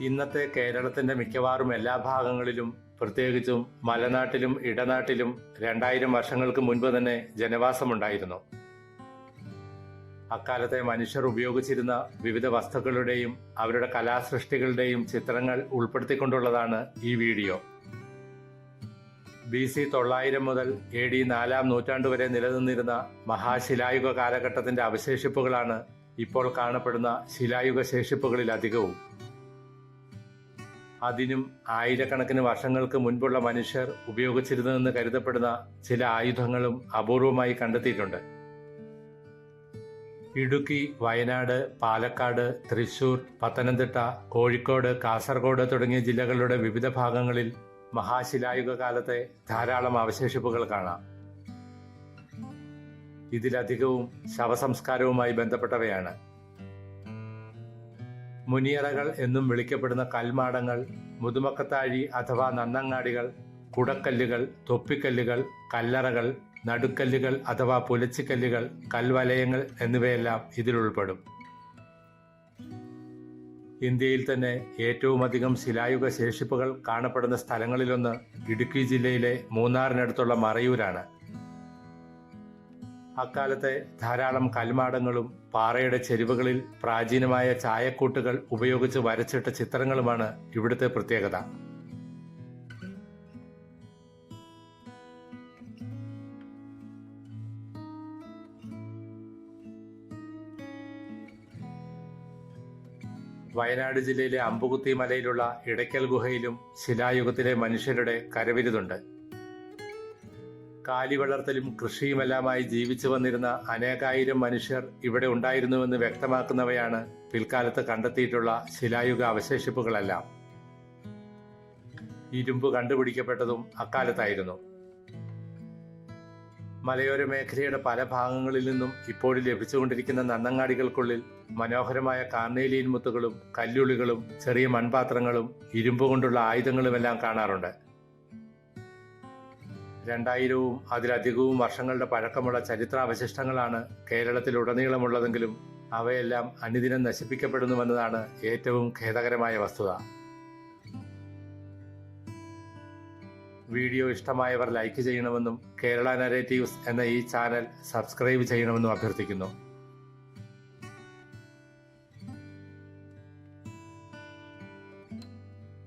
ഇന്നത്തെ കേരളത്തിന്റെ മിക്കവാറും എല്ലാ ഭാഗങ്ങളിലും പ്രത്യേകിച്ചും മലനാട്ടിലും ഇടനാട്ടിലും രണ്ടായിരം വർഷങ്ങൾക്ക് മുൻപ് തന്നെ ജനവാസമുണ്ടായിരുന്നു. അക്കാലത്തെ മനുഷ്യർ ഉപയോഗിച്ചിരുന്ന വിവിധ വസ്തുക്കളുടെയും അവരുടെ കലാസൃഷ്ടികളുടെയും ചിത്രങ്ങൾ ഉൾപ്പെടുത്തിക്കൊണ്ടുള്ളതാണ് ഈ വീഡിയോ. ബി സി തൊള്ളായിരം മുതൽ എ ഡി നാലാം നൂറ്റാണ്ട് വരെ നിലനിന്നിരുന്ന മഹാശിലായുഗ കാലഘട്ടത്തിന്റെ അവശേഷിപ്പുകളാണ് ഇപ്പോൾ കാണപ്പെടുന്ന ശിലായുഗ ശേഷിപ്പുകളിൽ അധികവും അതിനും ആയിരക്കണക്കിന് വർഷങ്ങൾക്ക് മുൻപുള്ള മനുഷ്യർ ഉപയോഗിച്ചിരുന്നതെന്ന് കരുതപ്പെടുന്ന ചില ആയുധങ്ങളും അപൂർവമായി കണ്ടെത്തിയിട്ടുണ്ട്. ഇടുക്കി വയനാട് പാലക്കാട് തൃശൂർ പത്തനംതിട്ട കോഴിക്കോട് കാസർഗോഡ് തുടങ്ങിയ ജില്ലകളുടെ വിവിധ ഭാഗങ്ങളിൽ മഹാശിലായുഗ കാലത്തെ ധാരാളം അവശേഷിപ്പുകൾ കാണാം. ഇതിലധികവും ശവസംസ്കാരവുമായി ബന്ധപ്പെട്ടവയാണ്. മുനിയറകൾ എന്നും വിളിക്കപ്പെടുന്ന കൽമാടങ്ങൾ മുതുമക്കത്താഴി അഥവാ നന്നങ്ങാടികൾ കുടക്കല്ലുകൾ തൊപ്പിക്കല്ലുകൾ കല്ലറകൾ നടുക്കല്ലുകൾ അഥവാ പുലച്ചിക്കല്ലുകൾ കൽവലയങ്ങൾ എന്നിവയെല്ലാം ഇതിൽ ഉൾപ്പെടും. ഇന്ത്യയിൽ തന്നെ ഏറ്റവും അധികം ശിലായുഗ ശേഷിപ്പുകൾ കാണപ്പെടുന്ന സ്ഥലങ്ങളിലൊന്ന് ഇടുക്കി ജില്ലയിലെ മൂന്നാറിനടുത്തുള്ള മറയൂരാണ്. അക്കാലത്തെ ധാരാളം കൽമാടങ്ങളും പാറയുടെ ചെരുവുകളിൽ പ്രാചീനമായ ചായക്കൂട്ടുകൾ ഉപയോഗിച്ച് വരച്ചിട്ട ചിത്രങ്ങളുമാണ് ഇവിടുത്തെ പ്രത്യേകത. വയനാട് ജില്ലയിലെ അമ്പുകുത്തി മലയിലുള്ള ഇടയ്ക്കൽ ഗുഹയിലും ശിലായുഗത്തിലെ മനുഷ്യരുടെ കരവിരുതുണ്ട്. കാലി വളർത്തലും കൃഷിയുമെല്ലാമായി ജീവിച്ചു വന്നിരുന്ന അനേകായിരം മനുഷ്യർ ഇവിടെ ഉണ്ടായിരുന്നുവെന്ന് വ്യക്തമാക്കുന്നവയാണ് പിൽക്കാലത്ത് കണ്ടെത്തിയിട്ടുള്ള ശിലായുഗ അവശേഷിപ്പുകളെല്ലാം. ഇരുമ്പ് കണ്ടുപിടിക്കപ്പെട്ടതും അക്കാലത്തായിരുന്നു. മലയോര മേഖലയുടെ പല ഭാഗങ്ങളിൽ നിന്നും ഇപ്പോൾ ലഭിച്ചുകൊണ്ടിരിക്കുന്ന നന്നങ്ങാടികൾക്കുള്ളിൽ മനോഹരമായ കാർണേലിയൻ മുത്തുകളും കല്ലുളികളും ചെറിയ മൺപാത്രങ്ങളും ഇരുമ്പ് കൊണ്ടുള്ള ആയുധങ്ങളുമെല്ലാം കാണാറുണ്ട്. രണ്ടായിരവും അതിലധികവും വർഷങ്ങളുടെ പഴക്കമുള്ള ചരിത്രാവശിഷ്ടങ്ങളാണ് കേരളത്തിലുടനീളമുള്ളതെങ്കിലും അവയെല്ലാം അനുദിനം നശിപ്പിക്കപ്പെടുന്നുവെന്നതാണ് ഏറ്റവും ഖേദകരമായ വസ്തുത. വീഡിയോ ഇഷ്ടമായവർ ലൈക്ക് ചെയ്യണമെന്നും കേരള നരേറ്റീവ്സ് എന്ന ഈ ചാനൽ സബ്സ്ക്രൈബ് ചെയ്യണമെന്നും അഭ്യർത്ഥിക്കുന്നു.